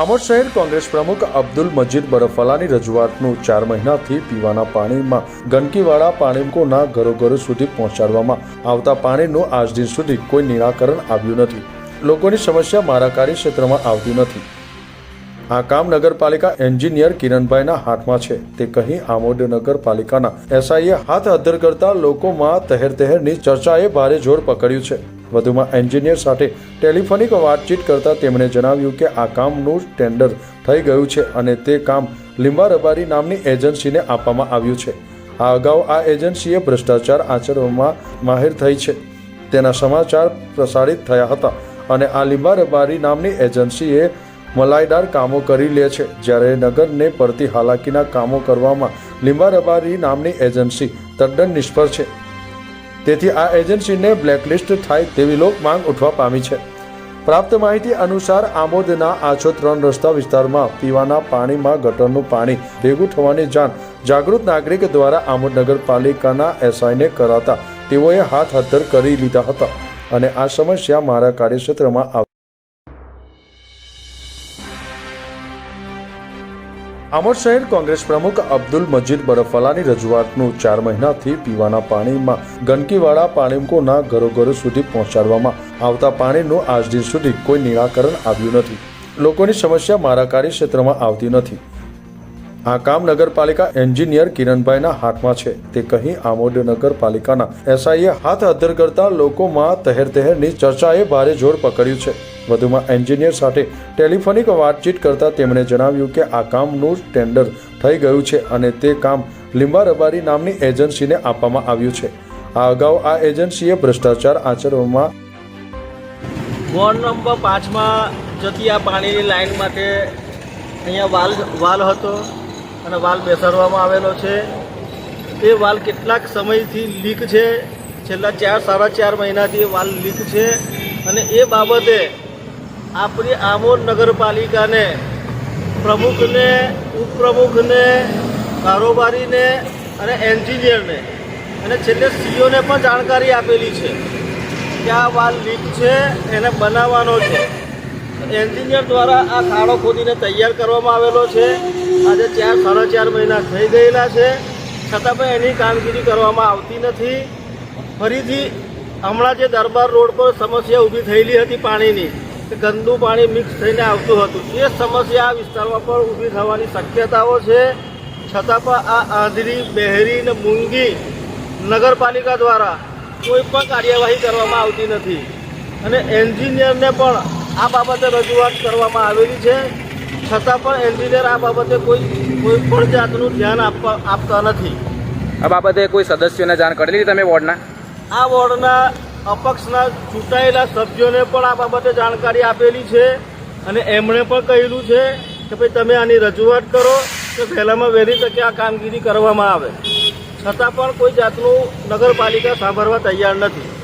આમોદ શહેર કોંગ્રેસ પ્રમુખ અબ્દુલ મજીદ બરફલાની રજૂઆતનું ચાર મહિનાથી પીવાના પાણીમાં ગંદકીવાળા પાણીકોના ઘરો ઘરો સુધી પહોંચાડવામાં આવતા પાણીનું આજ દિન સુધી કોઈ નિરાકરણ આવ્યું નથી. લોકોની સમસ્યા મારા કાર્યક્ષેત્રમાં આવતી નથી. આ કામ નગરપાલિકા એન્જિનિયર કિરણભાઈના હાથમાં છે. તે કહી આમોદ નગરપાલિકાના એસઆઈએ હાથ અધર કરતા લોકોમાં તહેર તહેરની ચર્ચાએ ભારે જોર પકડ્યું છે. વધુમાં એન્જિનિયર સાથે ટેલિફોનિક વાતચીત કરતા તેમણે જણાવ્યું કે આ કામનું ટેન્ડર થઈ ગયું છે અને તે કામ લીંબા રબારી નામની એજન્સીને આપવામાં આવ્યું છે. આ અગાઉ આ એજન્સીએ ભ્રષ્ટાચાર આચરવામાં માહિર થઈ છે. તેના સમાચાર પ્રસારિત થયા હતા અને આ લીંબા રબારી નામની એજન્સીએ મલાઈદાર કામો કરી લે છે. જ્યારે નગરને પડતી હાલાકીના કામો કરવામાં લીંબા રબારી નામની એજન્સી તદ્દન નિષ્ફળ છે. તેથી આ એજન્સીને બ્લેકલિસ્ટ થાય તેવી લોક માંગ ઉઠવા પામી છે. પ્રાપ્ત માહિતી અનુસાર આમોદના આછો ત્રણ રસ્તા વિસ્તારમાં પીવાના પાણીમાં ગટરનું પાણી ભેગું થવાની જાણ જાગૃત નાગરિક દ્વારા આમોદ નગરપાલિકાના એસઆઈને કરાતા તેઓએ હાથ હદ્ધર કરી લીધા હતા. અને આ સમસ્યા મારા કાર્યક્ષેત્રમાં આમોદ શહેર કોંગ્રેસ પ્રમુખ અબ્દુલ મજીદ બરફલાની રજૂઆતનું ચાર મહિનાથી પીવાના પાણીમાં ગંદકીવાળા પાણીકોના ઘરો ઘરો સુધી પહોંચાડવામાં આવતા પાણીનું આજ દિન સુધી કોઈ નિરાકરણ આવ્યું નથી. લોકોની સમસ્યા મારા કાર્યક્ષેત્રમાં આવતી નથી. આ કામ નગરપાલિકા એન્જિનિયર કિરણભાઈના હાથમાં છે. તે કહી આમોદ નગરપાલિકાના એસઆઈએ હાથ અધર કરતા લોકોમાં તહેર તહેરની ચર્ચાએ ભારે જોર પકડ્યું છે. વધુમાં એન્જિનિયર સાથે ટેલિફોનિક વાતચીત કરતા તેમણે જણાવ્યું કે આ કામનું ટેન્ડર થઈ ગયું છે અને તે કામ લીંબા રબારી નામની એજન્સીને આપવામાં આવ્યું છે. આ અગાઉ આ એજન્સીએ ભ્રષ્ટાચાર આચરવામાં વોર્ડ નંબર પાંચમાં જતી આ પાણીની લાઈન માટે અહીંયા વાલ વાલ હતો અને વાલ બેસાડવામાં આવેલો છે. એ વાલ કેટલાક સમયથી લીક છે. છેલ્લા ચાર, સાડા ચાર મહિનાથી વાલ લીક છે અને એ બાબતે આપણી આમોદ નગરપાલિકાને, પ્રમુખને, ઉપપ્રમુખને, કારોબારીને અને એન્જિનિયરને અને છેલ્લે સીઓને પણ જાણકારી આપેલી છે કે આ વાલ લીક છે, એને બનાવવાનો છે. એન્જિનિયર દ્વારા આ ખાડો ખોદીને તૈયાર કરવામાં આવેલો છે. આજે ચાર, સાડા ચાર મહિના થઈ ગયેલા છે. છતાં પણ એની કામગીરી કરવામાં આવતી નથી. ફરીથી હમણાં જે દરબાર રોડ પર સમસ્યા ઊભી થયેલી હતી પાણીની ગંદુ પાણી મિક્સ થઈને આવતું હતું. એ સમસ્યા આ વિસ્તારમાં પણ ઊભી થવાની શક્યતાઓ છે. છતાં પણ આ આંધળી બહેરી ને મૂંગી નગરપાલિકા દ્વારા કોઈ પણ કાર્યવાહી કરવામાં આવતી નથી. અને એન્જિનિયરને પણ આ બાબતે રજૂઆત કરવામાં આવેલી છે. છતાં પણ એન્જિનિયર આ બાબતે કોઈ કોઈ પણ જાતનું ધ્યાન આપવા આપતા નથી. આ બાબતે કોઈ સદસ્યોને જાણ કરેલી તમે વોર્ડના? આ વોર્ડના અપક્ષના ચૂંટાયેલા સભ્યોને પણ આ બાબતે જાણકારી આપેલી છે અને એમણે પણ કહેલું છે કે ભાઈ તમે આની રજૂઆત કરો કે વહેલામાં વહેલી તકે આ કામગીરી કરવામાં આવે. છતાં પણ કોઈ જાતનું નગરપાલિકા સાંભળવા તૈયાર નથી.